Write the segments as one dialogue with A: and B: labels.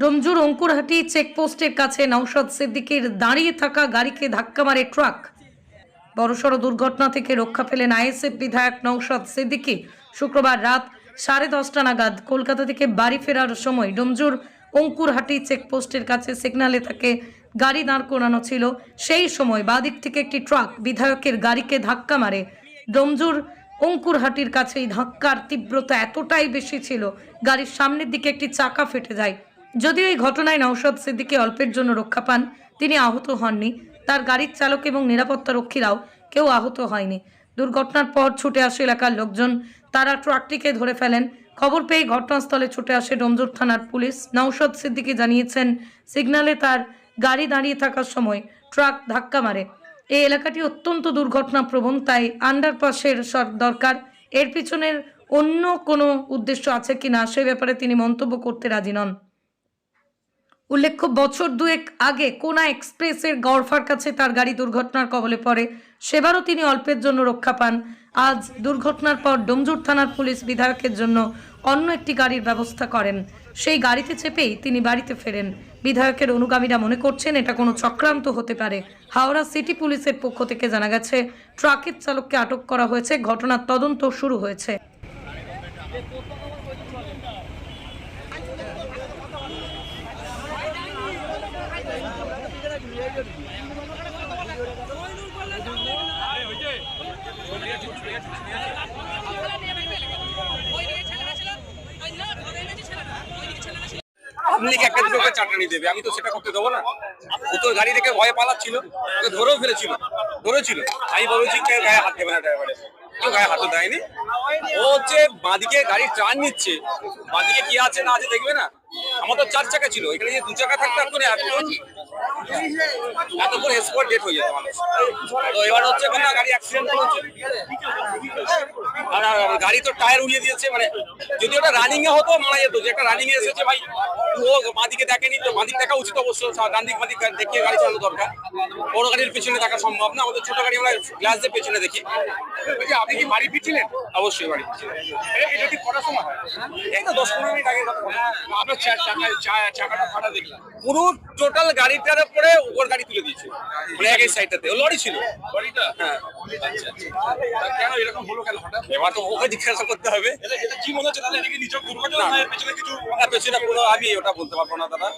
A: ডোমজুর অঙ্কুরহাটি চেকপোস্টের কাছে নৌশদ সিদ্দিকির দাঁড়িয়ে থাকা গাড়িকে ধাক্কা মারে ট্রাক। বড়সড় দুর্ঘটনা থেকে রক্ষা পেলেন আইএসএফ বিধায়ক নৌশদ সিদ্দিকী। শুক্রবার রাত সাড়ে দশটা নাগাদ কলকাতা থেকে বাড়ি ফেরার সময় ডোমজুর অঙ্কুরহাটি চেকপোস্টের কাছে সিগনালে তাকে গাড়ি দাঁড় করানো ছিল। সেই সময় বাদিক থেকে একটি ট্রাক বিধায়কের গাড়িকে ধাক্কা মারে। ডোমজুর অঙ্কুরহাটির কাছে এই ধাক্কার তীব্রতা এতটাই বেশি ছিল, গাড়ির সামনের দিকে একটি চাকা ফেটে যায়। যদিও এই ঘটনায় নওশাদ সিদ্দিকী অল্পের জন্য রক্ষা পান, তিনি আহত হননি। তার গাড়ির চালক এবং নিরাপত্তা রক্ষীরাও কেউ আহত হয়নি। দুর্ঘটনার পর ছুটে আসে এলাকার লোকজন। তারা ট্রাকটিকে ধরে ফেলেন। খবর পেয়ে ঘটনাস্থলে ছুটে আসে ডোমজুর থানার পুলিশ। নওশাদ সিদ্দিকী জানিয়েছেন, সিগনালে তার গাড়ি দাঁড়িয়ে থাকার সময় ট্রাক ধাক্কা মারে। এই এলাকাটি অত্যন্ত দুর্ঘটনা প্রবণ তাই আন্ডারপাসের সর- দরকার। এর পিছনের অন্য কোনো উদ্দেশ্য আছে কিনা সে ব্যাপারে তিনি মন্তব্য করতে রাজি নন। উল্লেখ্য, বছর দুয়েক আগে কোনা এক্সপ্রেসের গড়ফার কাছে তার গাড়ি দুর্ঘটনার কবলে পড়ে। সেবারও তিনি অল্পের জন্য রক্ষা পান। আজ দুর্ঘটনার পর ডোমজুর থানার পুলিশ বিধায়কের জন্য অন্য একটি গাড়ির ব্যবস্থা করেন। সেই গাড়িতে চেপেই তিনি বাড়িতে ফেরেন। বিধায়কের অনুগামীরা মনে করছেন, এটা কোনো চক্রান্ত হতে পারে। হাওড়া সিটি পুলিশের পক্ষ থেকে জানা গেছে, ট্রাকের চালককে আটক করা হয়েছে। ঘটনার তদন্ত শুরু হয়েছে।
B: আপনি একটা দুটো চাটানি দেবে? আমি তো সেটা করতে দেবো না। ও তো গাড়ি থেকে ভয়ে পালাচ্ছিল। ওকে ধরেও ফেলেছিল। ধরেছিল। আমি বলেছি কেউ গায়ে হাত দেবে না ড্রাইভারের। গায়ে দেয়নি। ও হচ্ছে বাঁদিকে নিচ্ছে। বাঁদিকে কি আছে না দেখবে না? আমার তো চার চাকা ছিল। এখানে যে দু চাকা থাকতো এখন এতক্ষণ এতক্ষণ স্পট ডেট হয়ে যেত মানুষ। তো এবার হচ্ছে এখন গাড়ি অ্যাক্সিডেন্ট হচ্ছে। আর গাড়ি তো টায়ার উড়িয়ে দিয়েছে মানে যদি ওটা রানিং এ হতো মারা যেত। যে একটা রানিং এ এসেছে ভাই ও বাঁদিকে দেখেনি তো বাঁদিক দেখা উচিত অবশ্য ডান দিক বাঁদিক দেখিয়ে গাড়ি চালানো দরকার। বড় গাড়ির পেছনে দেখা সম্ভব না আমাদের ছোট গাড়ি আমরা গ্লাস দিয়ে পেছনে দেখি।
C: আপনি কি বাড়ি ফিরছিলেন?
B: অবশ্যই বাড়ি।
C: এটা ঠিক কটার সময়?
B: এই তো দশ পনেরো মিনিট আগে কথা।
C: আপনার চাকাটা ফাটা দেখলাম।
B: পুরো টোটাল গাড়িটার উপরে ওর গাড়ি তুলে দিয়েছে। মানে এক এই সাইডটাতে ও লরি ছিল। হ্যাঁ।
C: আচ্ছা আচ্ছা। তা কেন এরকম হলো কেন হঠাৎ?
B: এবার তো ওকে জিজ্ঞাসা করতে হবে।
C: এটা কি মনে হচ্ছে তাহলে দুর্ঘটনা পেছনে কিছু
B: পেছনে কোনো আমি ওটা বলতে পারব না দাদা।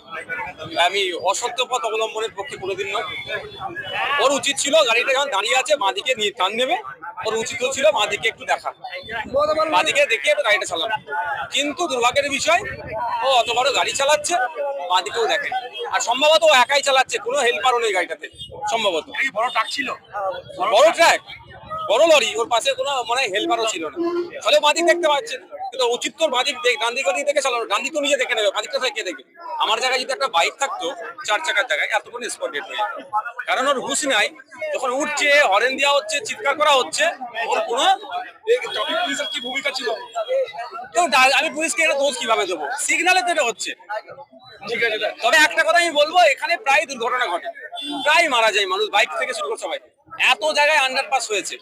B: আমি অসত্য পথ অবলম্বনের পক্ষে কোনোদিন নয়। ওর উচিত ছিল গাড়িটা যখন দাঁড়িয়ে আছে বাঁদিকে নিয়ে টান নেবে। ওর উচিত ছিল বাঁদিকে একটু দেখা। বাঁদিকে দেখিয়ে গাড়িটা চালানো। কিন্তু দুর্ভাগ্যের বিষয় ও অত বড় গাড়ি চালাচ্ছে। বাঁদিকেও দেখেন। আর সম্ভবত ও একাই চালাচ্ছে কোনো হেল্পারও নেই গাড়িটাতে সম্ভবত।
C: বড় ট্রাক ছিল?
B: বড় ট্রাক বড় লরি ওর পাশে কোনো মানে হেল্পারও ছিল না। ফলে বাদিক দেখতে পাচ্ছেন কিন্তু উচিত তোর দেখ ডান দিক দেখে চালানো। দিক তো নিজে দেখে নেবে বাদিকটা থেকে কে দেখবে? আমার জায়গায় যদি একটা বাইক থাকতো চার চাকার জায়গায় এতক্ষণ স্পট ডেট হয়ে যেত। কারণ ওর হুশ নাই যখন উঠছে হরেন দেওয়া হচ্ছে চিৎকার করা হচ্ছে ওর কোনো
C: ট্রাফিক পুলিশের কি ভূমিকা ছিল?
B: তো আমি পুলিশকে এটা দোষ কীভাবে দেবো? সিগনালে তো এটা হচ্ছে। তবে একটা কথা আমি বলব এখানে প্রায় দুর্ঘটনা ঘটে। প্রায় মারা যায় মানুষ বাইক থেকে শুরু করে সবাই। এত জায়গায় আন্ডারপাস হয়েছে।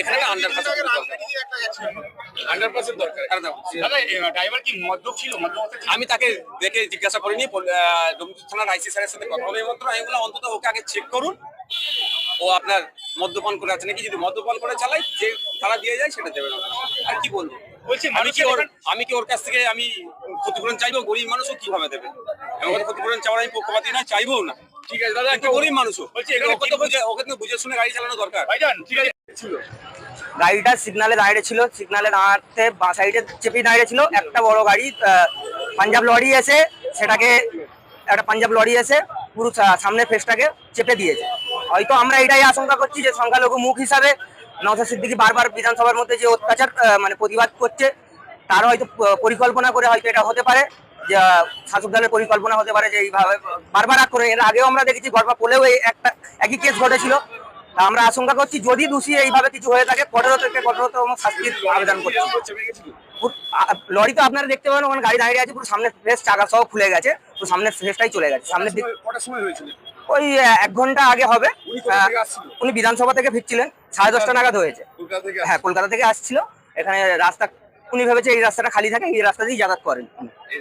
B: এখানে একটা আন্ডারপাস
C: আন্ডারপাসের দরকার। ড্রাইভার কি মদ্যপ ছিল? মদ্যপ অবস্থায় ছিল?
B: আমি তাকে দেখে জিজ্ঞাসা করিনি ডোমজুর থানার আইসি স্যারের সাথে কথা হবে মাত্র আমি বললাম অন্তত ওকে আগে চেক করুন। ও আপনার মদ্যপান করে আছে নাকি? যদি মদ্যপান করে চালাই যে তারা দিয়ে যায় সেটা দেবে না। আর কি বলব?
C: বলছি
B: আমি কি ওর আমি কি ওর কাছ থেকে আমি ক্ষতিপূরণ চাইব? গরিব মানুষও কীভাবে দেবে? আমার ক্ষতিপূরণ চাওয়ার আমি পক্ষপাতি না চাইব না।
C: ঠিক আছে দাদা
B: গরিব মানুষও।
C: বলছি
B: ওকে তো বুঝে ওকে তো বুঝে শুনে গাড়ি চালানো দরকার।
C: ঠিক আছে
D: গাড়িটা সিগনালে দাঁড়িয়ে ছিল। সিগনালে দাঁড়াতে বা সাইডে চেপে দাঁড়িয়ে ছিল, একটা বড় গাড়ি পাঞ্জাব লরি এসে সেটাকে, একটা পাঞ্জাব লরি এসে পুরো সামনের ফেসটাকে চেপে দিয়েছে। হয়তো আমরা এটাই আশঙ্কা করছি যে সংখ্যালঘু মুখ হিসাবে নওশাদ সিদ্দিকি বারবার বিধানসভার মধ্যে যে অত্যাচার মানে প্রতিবাদ করছে তার হয়তো পরিকল্পনা করে হয়তো এটা হতে পারে। যে, শাসক দলের পরিকল্পনা হতে পারে যে এইভাবে, বারবার করে এর আগেও আমরা দেখেছি, গড়পা পোলেও একটা, একই কেস ঘটেছিল। আমরা আশঙ্কা করছি যদি দোষী এইভাবে কিছু হয়ে থাকে কঠোর থেকে কঠোরতম শাস্তির আবেদন করছি। লরি তো আপনারা দেখতে পাবেন ওখানে গাড়ি দাঁড়িয়ে আছে পুরো সামনের ফ্রেশ চাকা সহ খুলে গেছে পুরো সামনের ফ্রেশটাই চলে গেছে সামনের দিক ওই এক ঘণ্টা আগে হবে?
C: উনি
D: বিধানসভা থেকে ফিরছিলেন সাড়ে দশটা নাগাদ হয়েছে। হ্যাঁ কলকাতা থেকে আসছিল। এখানে রাস্তা উনি ভেবেছে এই রাস্তাটা খালি থাকে এই রাস্তা দিয়েই যাতায়াত করেন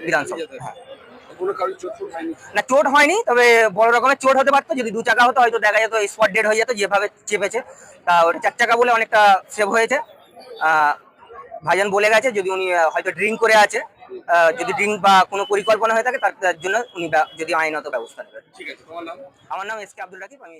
D: বিধানসভা। হ্যাঁ। না চোট হয়নি তবে বড় রকমের চোট হতে পারতো যদি দু চাকা হতো হয়তো দেখা যেত স্পট ডেড হয়ে যেত যেভাবে চেপেছে। তা ওটা চার চাকা বলে অনেকটা সেভ হয়েছে। ভাইজান বলে গেছে যদি উনি হয়তো ড্রিঙ্ক করে আছে যদি ড্রিঙ্ক বা কোনো পরিকল্পনা হয়ে থাকে তার জন্য উনি যদি আইনত ব্যবস্থা নেবেন।
C: ঠিক আছে
D: আমার নাম এস কে আব্দুল রাকিব আমি